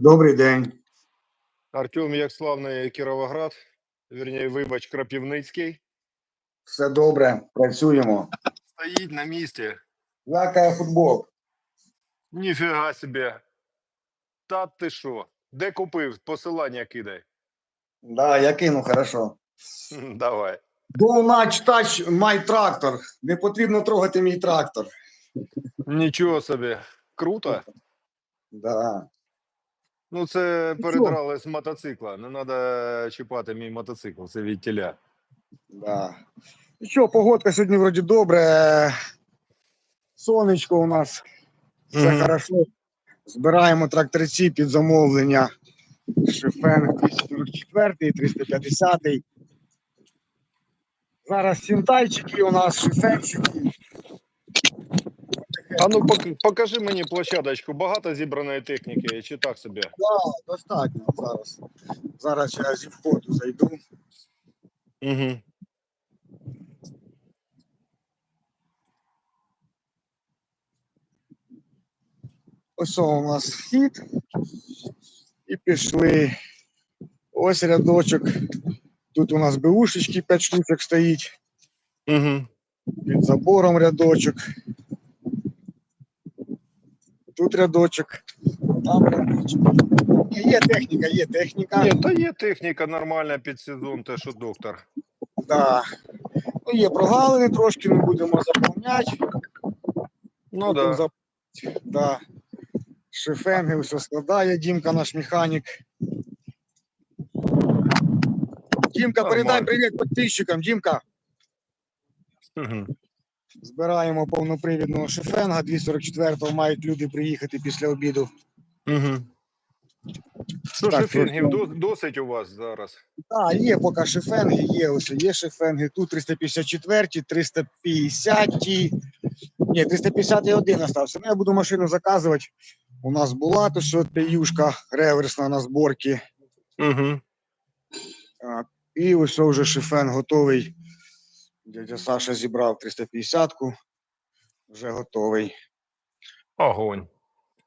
Добрий день. Артем, як славний Кіровоград, вірніше, вибач, Крапівницький. Все добре, працюємо. Стоїть на місці. Лакає футбол. Ніфіга собі. Та ти що? Де купив? Посилання кидай. Да, я кину, хорошо. Давай. Go much touch my трактор. Не потрібно трогати мій трактор. Нічого собі. Круто. Да. Ну, це передрали з мотоцикла. Не треба чіпати мій мотоцикл, це від тіля. Да. І що, погодка сьогодні вроді добре. Сонечко у нас. Все Мгм. хорошо. Збираємо тракторці під замовлення. Шифен 244, 350. Зараз сінтайчики у нас, шифенчики. А ну покажи мені площадочку. Багато зібраної техніки, чи так собі? Да, достатньо зараз. Зараз я зі входу зайду. Угу. Ось у нас вхід. І пішли. Ось рядочок. Тут у нас беушечки 5 штучок стоїть. Угу. Під забором рядочок. Тут рядочок. Там рядочок. Є техніка, є техніка. Ні, та є техніка нормальна під сезон, те, що доктор. Да. Ну, є прогалини трошки, ми будемо заповняти. Ну да. зап- Да. Шифенги все складає, Дімка наш механік. Дімка, передай привіт підписчикам. Дімка, Угу. Збираємо повнопривідного шифенга. 244-го мають люди приїхати після обіду. Угу. Що Так, шефінгів до- досить у вас зараз? Так, є поки шифенги, є ось є шифенги. Тут 354, 350. Ні, 351 остався. Ну, я буду машину заказувати. У нас була то що юшка реверсна на зборці. Угу. А, І ось вже шифен готовий. Дядя Саша зібрав 350-ку. Вже готовий. Огонь.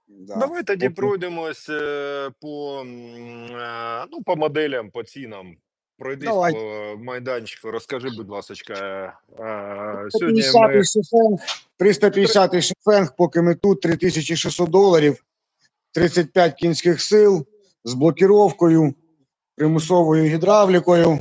Да. Давай тоді Поки- пройдемось е, по, е, ну, по моделям, по цінам. Пройдись Давай. по майданчику. Розкажи, будь ласка. Е, сьогодні 350 ми... шифенг, 350 шифенг, поки ми тут 3600 доларів, 35 кінських сил з блокіровкою, примусовою гідравлікою,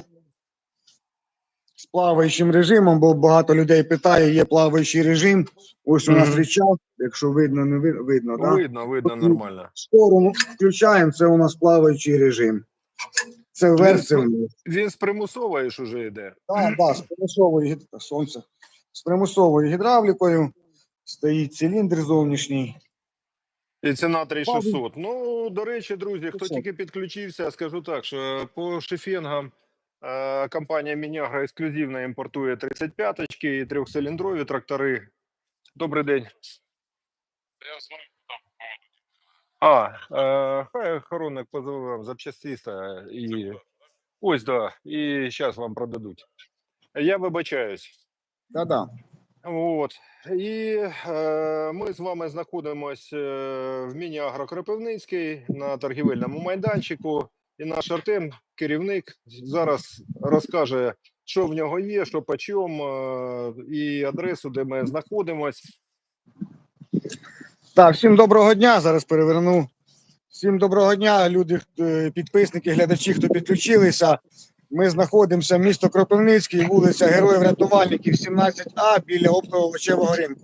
плаваючим режимом, бо багато людей питає, є плаваючий режим. Ось у нас Мгм. річак, якщо видно, не ви- видно. Да? Видно, видно нормально. Сторону включаємо, це у нас плаваючий режим. Це версія. Він з примусової ж уже йде. Так, да, з примусовою сонце. З примусовою гідравлікою стоїть циліндр зовнішній. І ціна 3600. Ну, до речі, друзі, хто тільки підключився, скажу так, що по шифінгам е, компанія Мінягра ексклюзивно імпортує 35-очки і трьохциліндрові трактори. Добрий день. Я з вами А, е, хай охоронник позове вам запчастиста і ось да, і зараз вам продадуть. Я вибачаюсь. Да-да. От. І е, ми з вами знаходимося е, в міні-агро Кропивницький на торгівельному майданчику. І наш Артем, керівник, зараз розкаже, що в нього є, що по чому, е, і адресу, де ми знаходимось. Так, всім доброго дня. Зараз переверну. Всім доброго дня, люди, е, підписники, глядачі, хто підключилися. Ми знаходимося в місто Кропивницький, вулиця Героїв Рятувальників, 17А біля оптового овочевого ринку.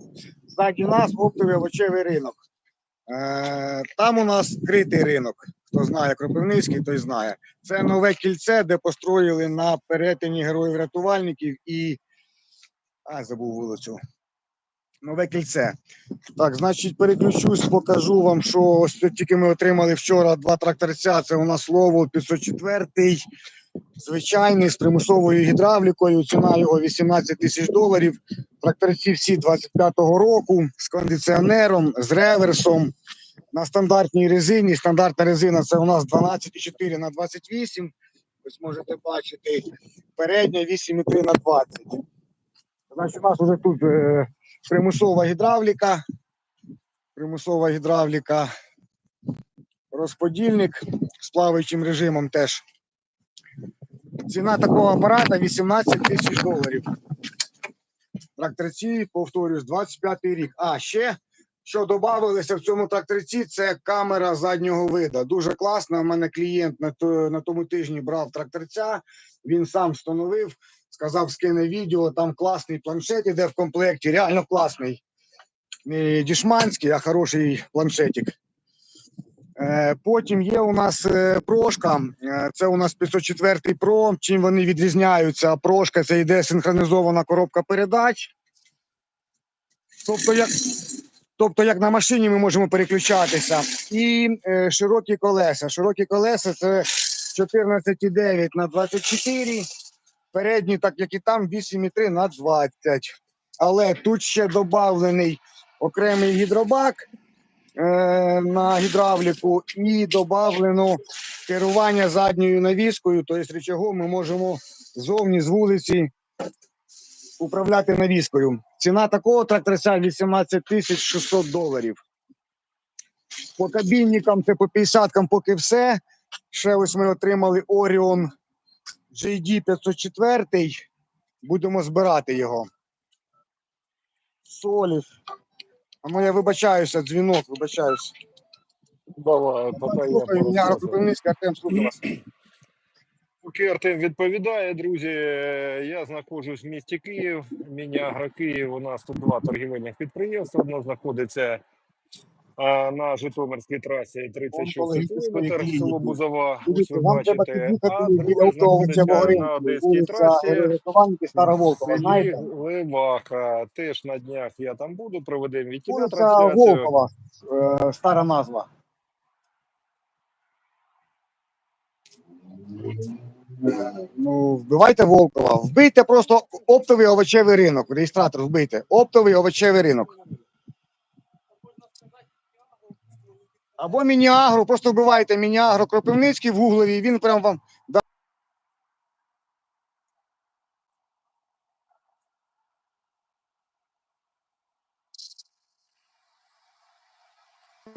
Ззаді нас оптовий овочевий ринок. Е, там у нас критий ринок. Хто знає Кропивницький, той знає. Це нове кільце, де построїли на перетині героїв рятувальників і. А, забув вулицю. Нове кільце. Так, значить, переключусь, покажу вам, що ось тільки ми отримали вчора два тракторця. Це у нас Ловол 504, звичайний з примусовою гідравлікою. Ціна його 18 тисяч доларів. Тракторці всі 25-го року з кондиціонером, з реверсом на стандартній резині. Стандартна резина це у нас 12,4 на 28. Ось можете бачити. Передня 8,3 на 20. Значить, у нас вже тут е, примусова гідравліка. Примусова гідравліка. розподільник з плаваючим режимом теж. Ціна такого апарата 18 тисяч доларів. Тракторці, повторюсь, 25 рік. А ще що додавалося в цьому тракторці, це камера заднього виду. Дуже класна. У мене клієнт на, то, на тому тижні брав тракторця. Він сам встановив, сказав, скине відео. Там класний планшет іде в комплекті. Реально класний. Не дішманський, а хороший планшетик. Е, Потім є у нас е, прошка. Е, Це у нас 504 Pro. Чим вони відрізняються? Прошка це йде синхронізована коробка передач. Тобто, як, тобто, як на машині ми можемо переключатися. І е, широкі колеса. Широкі колеса це 14,9 на 24. Передні, так як і там, 8,3 на 20. Але тут ще додавлений окремий гідробак е, на гідравліку і додавлено керування задньою навіскою, тобто рычагом ми можемо зовні з вулиці управляти навіскою. Ціна такого тракторця 18 тисяч 600 доларів. По кабінникам це по 50 поки все. Ще ось ми отримали Orion JD 504. Будемо збирати його. Соліс. А ну я вибачаюся, дзвінок, вибачаюся. Давай, Слухаю, мене. Агрокропивницький, Артем, слухаю вас. Поки Артем відповідає, друзі, я знаходжусь в місті Київ. Міні-Агро Київ. У нас тут два торгівельних підприємства. Одно знаходиться а, на Житомирській трасі 36 логістичної кілометр, село Бузова. Ось ви бачите, а друге знаходиться на Одеській трасі. Рятувальники Стара Волкова, знаєте? Леваха. Теж на днях я там буду, проведемо від тебе трансляцію. Волкова, е, стара назва. Ну, вбивайте Волкова. Вбийте просто оптовий овочевий ринок. Реєстратор вбийте. Оптовий овочевий ринок. Або міні-агро, просто вбивайте міні-агро Кропивницький в Гуглові, він прям вам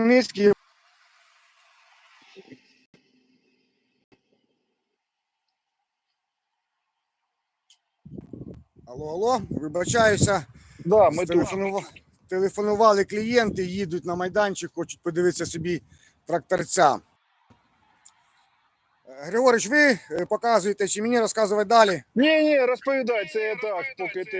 Кропивницький. Алло, алло, вибачаюся. Да, ми тут. Телефонували клієнти, їдуть на майданчик, хочуть подивитися собі тракторця. Е, Григорич, ви е, показуєте, чи мені розказувати далі? Ні, ні, розповідай, це я так, поки ти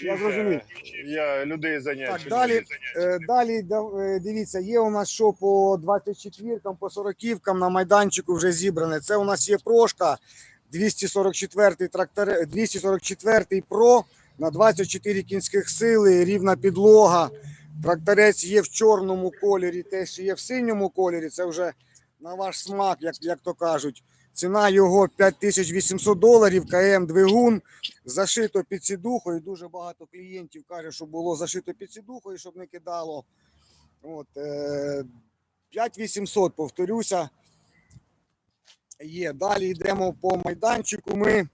Я зрозумів. Я людей зайняв. Так, далі, е, далі е, дивіться, є у нас що по 24-кам, по 40-кам на майданчику вже зібране. Це у нас є прошка 244 трактор, 244 Pro на 24 кінських сили, рівна підлога. Тракторець є в чорному кольорі, теж є в синьому кольорі. Це вже на ваш смак, як, як то кажуть. Ціна його 5800 доларів, КМ двигун, зашито під сідухою. Дуже багато клієнтів каже, що було зашито під сідухою, щоб не кидало. От, е, 5800, повторюся. Є. Далі йдемо по майданчику. Ми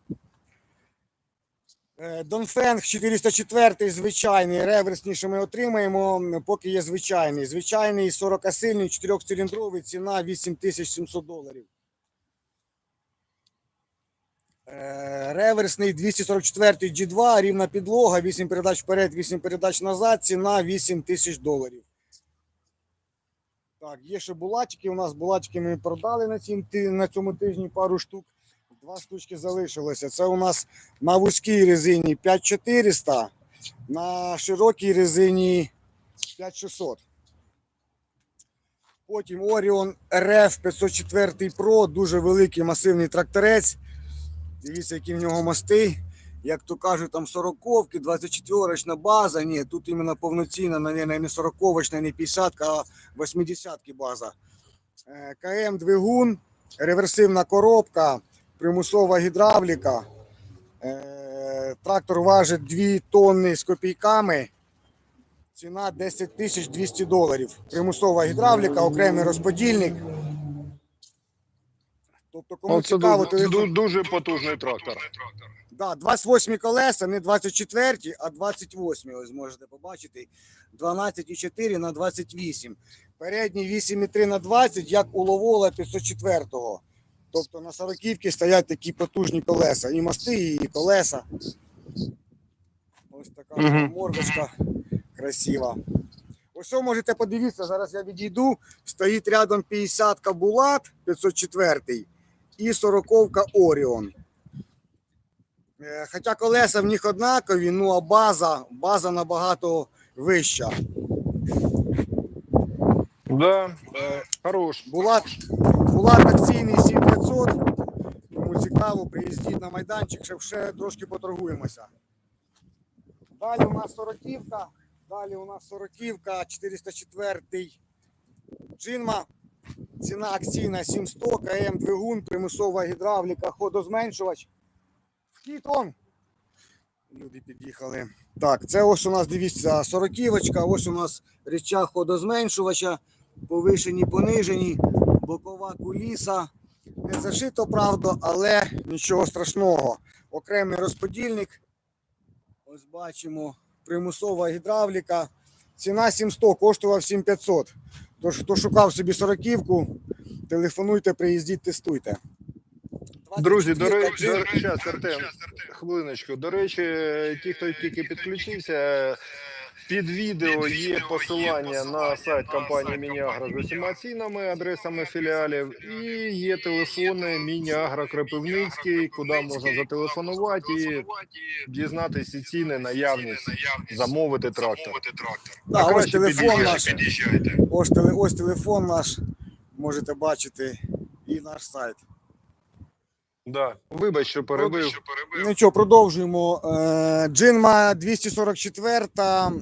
Е, Донфенг 404 звичайний, реверсніше ми отримаємо, поки є звичайний. Звичайний 40-сильний, 4-циліндровий, ціна 8700 доларів. Е, Реверсний 244 G2, рівна підлога, 8 передач вперед, 8 передач назад, ціна 8 тисяч доларів. Так, є ще булатики. У нас булатики ми продали на, цім, на цьому тижні пару штук. Два штучки залишилося. Це у нас на вузькій резині 5400, на широкій резині 5600. Потім Orion RF 504 Pro, дуже великий масивний тракторець. Дивіться, які в нього мости. Як то кажуть, там 40-ки, 24-річна база. Ні, тут іменно повноцінна, не 40-очна, не 50-ка, а 80-ки база. Е, КМ двигун, реверсивна коробка, примусова гідравліка. Е, Трактор важить 2 тонни з копійками. Ціна 10 тисяч 200 доларів. Примусова гідравліка, окремий розподільник. Тобто, кому Ну, це цікаво, ду- телефон... ду- дуже потужний трактор. Да, 28 колеса, не 24, а 28. Ось можете побачити. 12,4 на 28. Передній 8,3 на 20, як у Ловола 504-го. Тобто на 40 стоять такі потужні колеса. І мости, і колеса. Ось така Мгм. мордочка красива. Ось можете подивитися, зараз я відійду. Стоїть рядом 50-ка Булат 504 і 40-ка Оріон. Е, Хоча колеса в них однакові, ну а база, база набагато вища. Да, хорош. Булат, Булат акційний 7500. Кому цікаво, приїздіть на майданчик, щоб ще трошки поторгуємося. Далі у нас сороківка. Далі у нас сороківка, 404 джинма. Ціна акційна 700, КМ двигун, примусова гідравліка, ходозменшувач. Вхід он. Люди під'їхали. Так, це ось у нас, дивіться, сороківочка, ось у нас речах ходозменшувача, повишені, понижені, бокова куліса. Не зашито, правда, але нічого страшного. Окремий розподільник. Ось бачимо, примусова гідравліка. Ціна 700, коштував 7500. Тож, хто шукав собі сороківку, телефонуйте, приїздіть, тестуйте. Друзі, до 24 речі, джин- Артем, хвилиночку. До речі, ті, хто тільки підключився, під відео є посилання на сайт компанії Мініагро з усіма цінами, адресами філіалів, і є телефони Мініагро Кропивницький, куди можна зателефонувати і дізнатися ці ціни, наявність, замовити трактор. Да, А ось телефон наш. Ось, ось телефон наш. Можете бачити і наш сайт. Да. Вибач, що перебив. Ну що, продовжуємо. Е, Джинма 244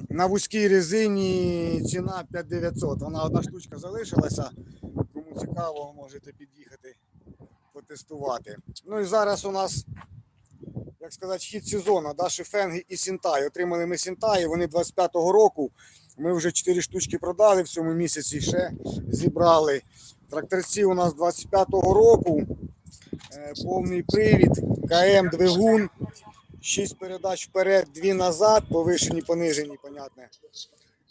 на вузькій резині ціна 5900. Вона одна штучка залишилася. Кому цікаво, можете під'їхати потестувати. Ну і зараз у нас, як сказати, хід сезону, да, Шифенги і Сінтай. Отримали ми Сінтай, вони 25-го року. Ми вже 4 штучки продали в цьому місяці, ще зібрали. Тракторці у нас 25-го року. Е, повний привід, КМ двигун, 6 передач вперед, 2 назад, повишені, понижені, понятне.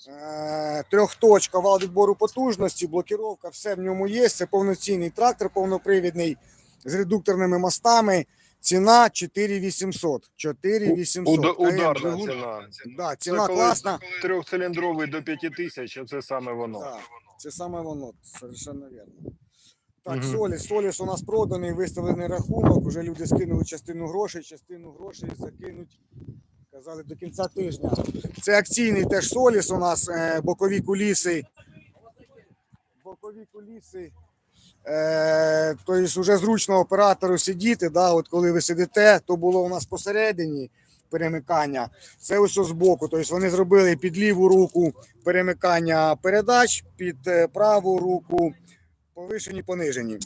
Е, Трьохточка, вал відбору потужності, блокіровка, все в ньому є. Це повноцінний трактор, повнопривідний з редукторними мостами. Ціна 4800. 4800. Уда- Ударна двигун. ціна. Да, ціна класна. Трьохциліндровий до 5000, оце саме воно. Да, це саме воно, совершенно вірно. Так, Мгм. Соліс. Соліс у нас проданий, виставлений рахунок. Уже люди скинули частину грошей, частину грошей закинуть. Казали до кінця тижня. Це акційний теж Соліс у нас, е, бокові куліси. Бокові куліси. Е, тобто вже зручно оператору сидіти. Да, от коли ви сидите, то було у нас посередині перемикання. Це ось з боку. Тобто вони зробили під ліву руку перемикання передач, під е, праву руку повишені, понижені.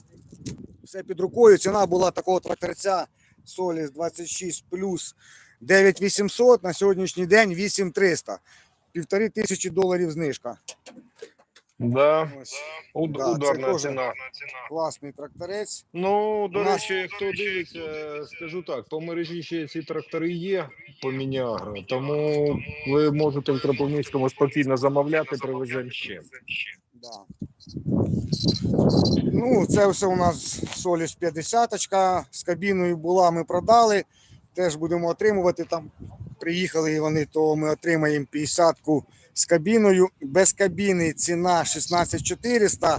Все під рукою. Ціна була такого тракторця Solis 26 плюс 9800 на сьогоднішній день 8300. Півтори тисячі доларів знижка. Да. Ось Уд- Да, це ударна теж- ціна. класний тракторець. Ну, до У нас- речі, хто дивиться, скажу так, по мережі ще ці трактори є по Мініагро, тому ви можете в Кропивницькому спокійно замовляти, привеземо ще. Да. Ну, це все у нас Solis 50 з кабіною була, ми продали. Теж будемо отримувати там. Приїхали вони, то ми отримаємо 50-ку з кабіною. Без кабіни ціна 16400.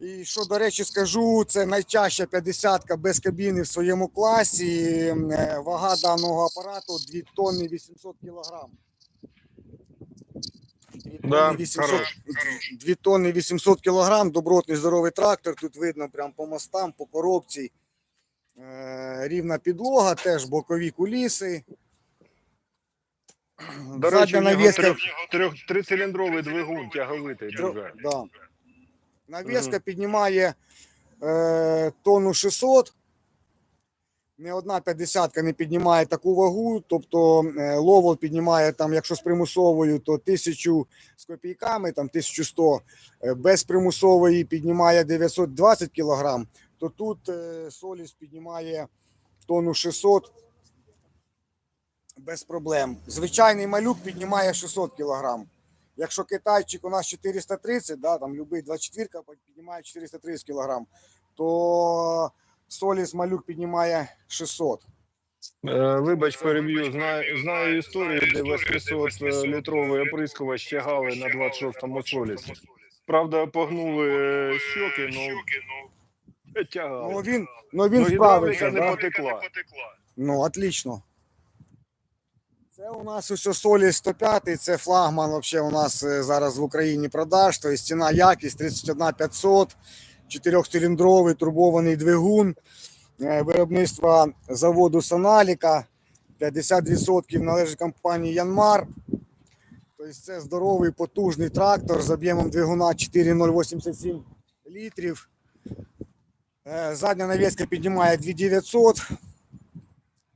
І що, до речі, скажу, це найтяжча 50-ка без кабіни в своєму класі. Е, Вага даного апарату 2 тонни 800 кілограм. 2 Да, тонни 800, хорош, 2 тонни 800 кілограм, добротний здоровий трактор. Тут видно прям по мостам, по коробці. Е, рівна підлога, теж бокові куліси. До речі, навіска, трициліндровий двигун тяговитий. трьох- да. навіска Мгм. піднімає е, тонну 600. Не одна 50 не піднімає таку вагу. Тобто е, ловол піднімає там, якщо з примусовою, то 1000 з копійками, там 1100. Е, без примусової піднімає 920 кг, то тут е, Соліс піднімає тонну 600 без проблем. Звичайний малюк піднімає 600 кг. Якщо китайчик у нас 430, да, там любий 24 піднімає 430 кг, то соліс малюк піднімає 600. Е, Вибач, переб'ю. Знаю, знаю історію, де 800 літровий оприскувач тягали на 26-му солісі. Правда, погнули е, щоки, ну Ну він, ну, він Ну, справився. гідравліка не Да? потекла. Ну, отлично. Це у нас усе солі 105, це флагман вообще у нас е, зараз в Україні продаж. Тобто ціна якість 31 500, чотирьохциліндровий турбований двигун, е, виробництва заводу Соналіка, 50% належить компанії Янмар. Тобто це здоровий потужний трактор з об'ємом двигуна 4,087 літрів. Е, Задня навіска піднімає 2900.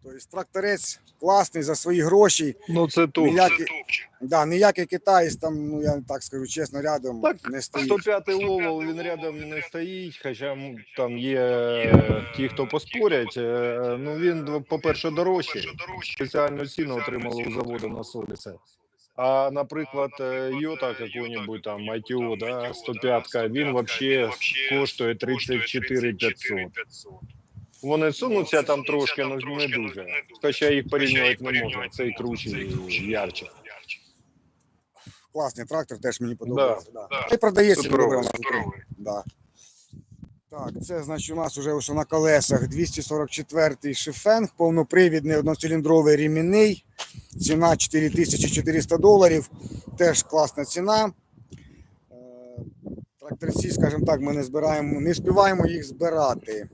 Тобто тракторець класний за свої гроші. Ну це топ. Ніякий, да, ніякий китаєць там, ну я так скажу чесно, рядом Так, не стоїть. 105 овал він рядом не стоїть, хоча там є е, ті, хто поспорять. Е, Ну він, по-перше, дорожчий. Спеціальну ціну отримали у заводу на соліце. А, наприклад, е, Йота какой-нибудь там ITO, да, 105, він вообще коштує 34 500. Вони сунуться там трошки, але не дуже. Хоча їх порівнювати не можна. Цей круче і ярче. Класний трактор, теж мені подобається. Да. да. І продається він добре. Да. Так, це значить у нас вже ось на колесах 244-й шифенг, повнопривідний одноциліндровий ремінний. Ціна 4400 доларів. Теж класна ціна. Е, Тракторці, скажімо так, ми не збираємо, не співаємо їх збирати.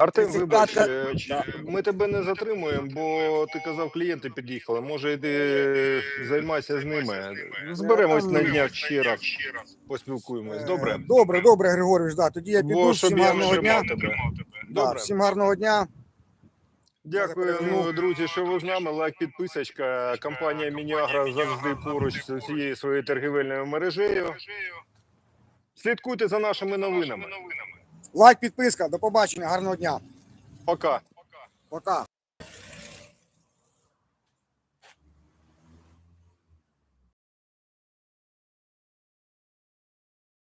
Артем, вибач, 35-ка. е, ми тебе не затримуємо, бо ти казав, клієнти під'їхали. Може, йди займайся з ними. Зберемось на днях ще раз, поспілкуємось. Добре? Е, Добре, добре, Григорійович. Да. Тоді я піду. Бо щоб Всім я не гарного дня. тебе. Да, Добре. всім гарного дня. Дякую, ну, друзі, що ви з нами. Лайк, підписочка. Компанія Мініагра завжди поруч з усією своєю торгівельною мережею. Слідкуйте за нашими новинами. Лайк, підписка. До побачення, гарного дня. Пока. Пока.